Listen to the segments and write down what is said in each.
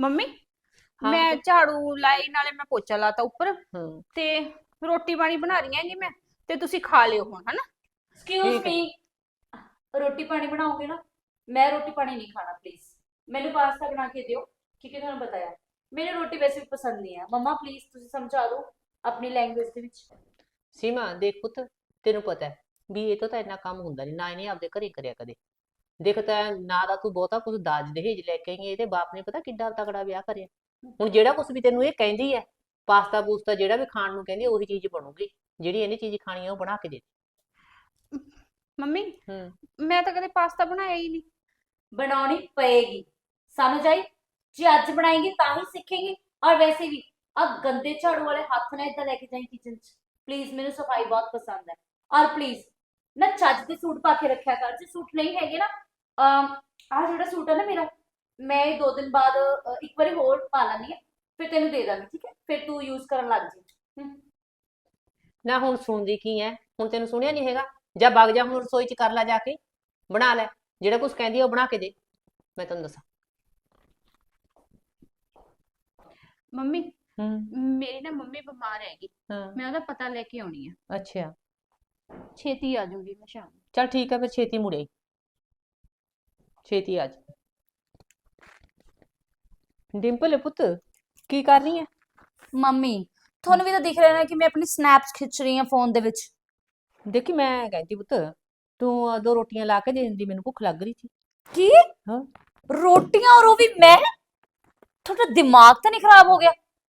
Mummy ਹਾਂ ਮੈਂ ਪੁੱਤ। ਝਾੜੂ ਲਾਈ ਨਾਲੇ ਮੈਂ ਪੋਚਾ ਲਾਤਾ ਉੱਪਰ। ਹੂੰ। ਤੇ ਰੋਟੀ ਪਾਣੀ ਬਣਾ ਰਹੀ ਹਾਂ ਜੀ ਮੈਂ ਤੇ ਤੁਸੀਂ ਖਾ ਲਿਓ ਹੁਣ ਹਨਾ? ਐਕਸਕਿਊਜ਼ ਠੀਕ ਹੈ। ਮੀ ਰੋਟੀ ਪਾਣੀ ਬਣਾਓਗੇ ਨਾ ਮੈਂ ਰੋਟੀ ਪਾਣੀ ਨਹੀਂ ਖਾਣਾ ਪਲੀਜ਼ ਮੈਨੂੰ ਪਾਸਤਾ ਬਣਾ ਕੇ ਦਿਓ ਕਿਉਂਕਿ ਤੁਹਾਨੂੰ ਬਤਾਇਆ ਮੈਨੂੰ ਰੋਟੀ ਵੈਸੇ ਵੀ ਪਸੰਦ ਨਹੀਂ ਆ ਮਮਾ ਪਲੀਜ਼ ਤੁਸੀਂ ਸਮਝਾ ਦਿਓ ਆਪਣੀ ਲੈਂਗੁਏਜ ਦੇ ਵਿੱਚ। ਸੀਮਾ ਦੇਖ ਪੁੱਤ ਤੈਨੂੰ ਪਤਾ ਹੈ ਵੀ ਇਹ ਤੋਂ ਤਾਂ ਇੰਨਾ ਕੰਮ ਹੁੰਦਾ ਨਹੀਂ ਨਾ ਇਹਨੇ ਆਪਦੇ ਘਰੇ ਕਰਿਆ ਕਦੇ। ਦੇਖ ਤਾਂ ਨਾ ਦਾ ਤੂੰ ਬਹੁਤਾ ਕੁਝ ਦਾਜ ਦਹੇਜ ਲੈ ਕੇ ਆਈ ਹੈ, ਇਹਦੇ ਬਾਪ ਨੇ ਪਤਾ ਕਿੱਡਾ ਤਗੜਾ ਵਿਆਹ ਕਰਿਆ। ਹੁਣ ਜਿਹੜਾ ਕੁਝ ਵੀ ਤੈਨੂੰ ਇਹ ਕਹਿੰਦੀ ਹੈ ਪਾਸਤਾ ਪੂਸਤਾ ਜਿਹੜਾ ਵੀ ਖਾਣ ਨੂੰ ਕਹਿੰਦੀ ਹੈ, ਉਹੀ ਚੀਜ਼ ਬਣੂਗੀ। ਜਿਹੜੀ ਇਹਨੇ ਚੀਜ਼ ਖਾਣੀ ਹੈ ਉਹ ਬਣਾ ਕੇ ਦੇ ਮੰਮੀ ਹੂੰ। ਮੈਂ ਤਾਂ ਕਦੇ ਪਾਸਤਾ ਬਣਾਇਆ ਹੀ ਨਹੀਂ। ਬਣਾਉਣੀ ਪਏਗੀ। ਸਮਝ ਆਈ ਜੇ ਅੱਜ ਬਣਾਏਗੀ ਤਾਂ ਹੀ ਸਿੱਖੇਗੀ। ਔਰ ਵੈਸੇ ਵੀ ਆ ਗੰਦੇ ਝਾੜੂ ਵਾਲੇ ਹੱਥ ਨਾਲ ਇਦਾਂ ਲੈ ਕੇ ਜਾਈਂ ਕਿਚਨ 'ਚ। ਪਲੀਜ਼ ਮੈਨੂੰ ਸਫ਼ਾਈ ਬਹੁਤ ਪਸੰਦ ਹੈ ਔਰ ਪਲੀਜ਼ ਨਾ ਚੱਜ ਦੇ ਸੂਟ ਪਾ ਕੇ ਰੱਖਿਆ ਕਰ। ਜੇ ਸੂਟ ਨਹੀਂ ਹੈਗੇ ਨਾ ਆ ਜਿਹੜਾ ਸੂਟ ਹੈ ਨਾ ਮੇਰਾ ਮੈਂ ਇਹ ਦੋ ਦਿਨ ਬਾਅਦ ਅਹ, ਇੱਕ ਵਾਰੀ ਹੋਰ ਪਾ ਲੈਣੀ ਹੈ ਫਿਰ ਤੈਨੂੰ ਦੇ ਦਾਂਗੀ ਠੀਕ ਹੈ? ਫਿਰ ਤੂੰ ਯੂਜ਼ ਕਰਨ ਲੱਗ ਜੀ ਨਾ ਹੁਣ ਸੁਣਦੀ ਕੀ ਹੈ? ਹੁਣ ਤੈਨੂੰ ਸੁਣਿਆ ਨਹੀਂ ਹੈਗਾ? ਜਾਂ ਵਗ ਜਾ ਹੁਣ ਰਸੋਈ 'ਚ ਕਰ ਲੈ ਜਾ ਕੇ। ਬਣਾ ਲੈ ਜਿਹੜਾ ਕੁਝ ਕਹਿੰਦੀ ਉਹ ਬਣਾ ਕੇ ਦੇ। ਮੈਂ ਤੈਨੂੰ ਦੱਸਾਂ। ਮੰਮੀ ਹੂੰ। ਮੇਰੀ ਨਾ ਮੰਮੀ ਬਿਮਾਰ ਹੈਗੀ। ਹਾਂ। ਮੈਂ ਉਹਦਾ ਪਤਾ ਲੈ ਕੇ ਆਉਣੀ ਆ। ਅੱਛਾ। ਛੇਤੀ ਆ ਜਾਊਂਗੀ ਮੈਂ ਸ਼ਾਮ ਨੂੰ। ਚਲ ਠੀਕ ਹੈ ਫਿਰ ਛੇਤੀ ਮੁੜੇ। ਛੇਤੀ ਆ ਜਾ। ਡਿੰਪਲ ਪੁੱਤ ਕੀ ਕਰ ਰਹੀ ਹੈ ਮੰਮੀ ਤੁਹਾਨੂੰ ਵੀ ਤਾਂ ਦਿਖ ਰਿਹਾ ਨਾ ਕਿ ਮੈਂ ਆਪਣੀ ਸਨੈਪਸ ਖਿੱਚ ਰਹੀ ਹਾਂ ਫੋਨ ਦੇ ਵਿੱਚ। ਦੇਖੀ ਮੈਂ ਕਹਿੰਦੀ ਪੁੱਤ ਤੂੰ ਦੋ ਰੋਟੀਆਂ ਲਾ ਕੇ ਦੇ ਦਿੰਦੀ ਮੈਨੂੰ ਭੁੱਖ ਲੱਗ ਰਹੀ ਸੀ। ਕੀ? ਹਾਂ। ਰੋਟੀਆਂ ਔਰ ਉਹ ਵੀ ਮੈਂ? ਤੁਹਾਡਾ ਦਿਮਾਗ ਤਾਂ ਨਹੀਂ ਖਰਾਬ ਹੋ ਗਿਆ?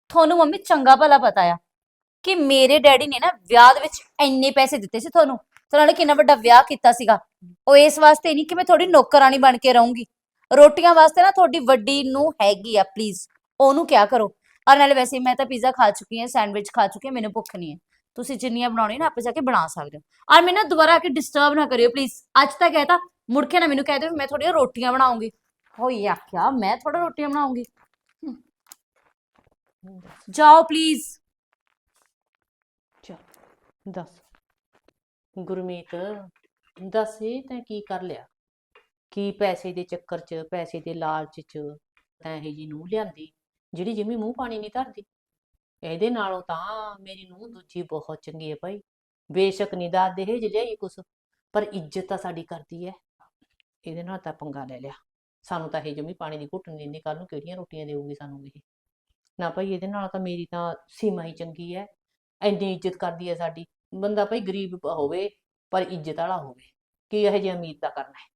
ਤੁਹਾਨੂੰ ਮੰਮੀ ਚੰਗਾ ਭਲਾ ਪਤਾ ਆ ਕਿ ਮੇਰੇ ਡੈਡੀ ਨੇ ਨਾ ਵਿਆਹ ਦੇ ਵਿੱਚ ਇੰਨੇ ਪੈਸੇ ਦਿੱਤੇ ਸੀ ਤੁਹਾਨੂੰ। ਤੇ ਨਾਲੇ ਕਿੰਨਾ ਵੱਡਾ ਵਿਆਹ ਕੀਤਾ ਸੀਗਾ। ਉਹ ਇਸ ਵਾਸਤੇ ਨਹੀਂ ਕਿ ਮੈਂ ਥੋੜੀ ਨੌਕਰਾਨੀ ਬਣ ਕੇ ਰਹੂੰਗੀ। ਰੋਟੀਆਂ ਵਾਸਤੇ ਨਾ ਤੁਹਾਡੀ ਵੱਡੀ ਨੂੰ ਹੈਗੀ ਆ ਪਲੀਜ਼ ਉਹਨੂੰ ਕਿਆ ਕਰੋ। ਔਰ ਨਾਲੇ ਵੈਸੇ ਮੈਂ ਤਾਂ ਪੀਜ਼ਾ ਖਾ ਚੁੱਕੀ ਹਾਂ ਸੈਂਡਵਿਚ ਖਾ ਚੁੱਕੀ ਹਾਂ, ਮੈਨੂੰ ਭੁੱਖ ਨਹੀਂ ਹੈ। ਤੁਸੀਂ ਜਿੰਨੀਆਂ ਬਣਾਉਣੀ ਨਾ, ਆਪੇ ਜਾ ਕੇ ਬਣਾ ਸਕਦੇ ਹੋ। ਔਰ ਮੈਨੂੰ ਨਾ ਦੁਬਾਰਾ ਆ ਕੇ ਡਿਸਟਰਬ ਨਾ ਕਰਿਓ ਪਲੀਜ਼ ਅੱਜ ਤੱਕ ਕਹਿਤਾ, ਮੁੜ ਕੇ ਨਾ ਮੈਨੂੰ ਕਹਿ ਦਿਓ ਮੈਂ ਥੋੜੀਆਂ ਰੋਟੀਆਂ ਬਣਾਉਂਗੀ। ਹੋਈ ਆਖਿਆ ਮੈਂ ਥੋੜਾ ਰੋਟੀਆਂ ਬਣਾਉਂਗੀ। ਜਾਓ ਪਲੀਜ਼ ਚਲ, ਦੱਸ। ਗੁਰਮੀਤ, ਦੱਸ ਇਹ ਤੈਂ ਕੀ ਕਰ ਲਿਆ? ਕੀ ਪੈਸੇ ਦੇ ਚੱਕਰ 'ਚ, ਪੈਸੇ ਦੇ ਲਾਲਚ 'ਚ ਤੈਂ ਇਹ ਜੀ ਨੂੰ ਲਿਆਂਦੀ, ਜਿਹੜੀ ਜਿਵੇਂ ਮੂੰਹ ਪਾਣੀ ਨਹੀਂ ਧਰਦੀ? ਇਹਦੇ ਨਾਲੋਂ ਤਾਂ ਮੇਰੀ ਨੂੰਹ ਦੂਜੀ ਬਹੁਤ ਚੰਗੀ ਹੈ ਭਾਈ। ਬੇਸ਼ੱਕ ਨਹੀਂ ਦਾਦ ਦਹੇਜ ਲਿਆਈ ਕੁਛ, ਪਰ ਇੱਜ਼ਤ ਤਾਂ ਸਾਡੀ ਕਰਦੀ ਹੈ। ਇਹਦੇ ਨਾਲ ਤਾਂ ਪੰਗਾ ਲੈ ਲਿਆ। ਸਾਨੂੰ ਤਾਂ ਇਹ ਜਮੀ ਪਾਣੀ ਦੀ ਘੁੱਟਣ ਨਹੀਂ ਦਿੰਦੀ ਕੱਲ ਨੂੰ ਕਿਹੜੀਆਂ ਰੋਟੀਆਂ ਦੇਊਗੀ ਸਾਨੂੰ ਇਹ? ਨਾ ਭਾਈ ਇਹਦੇ ਨਾਲ ਤਾਂ ਮੇਰੀ ਤਾਂ ਸੀਮਾ ਹੀ ਚੰਗੀ ਹੈ। ਇੰਨੀ ਇੱਜ਼ਤ ਕਰਦੀ ਹੈ ਸਾਡੀ। ਬੰਦਾ ਭਾਈ ਗਰੀਬ ਹੋਵੇ ਪਰ ਇੱਜ਼ਤ ਵਾਲਾ ਹੋਵੇ, ਕੀ ਇਹ ਜਿਹੀ ਉਮੀਦ ਦਾ ਕਰਨਾ ਹੈ।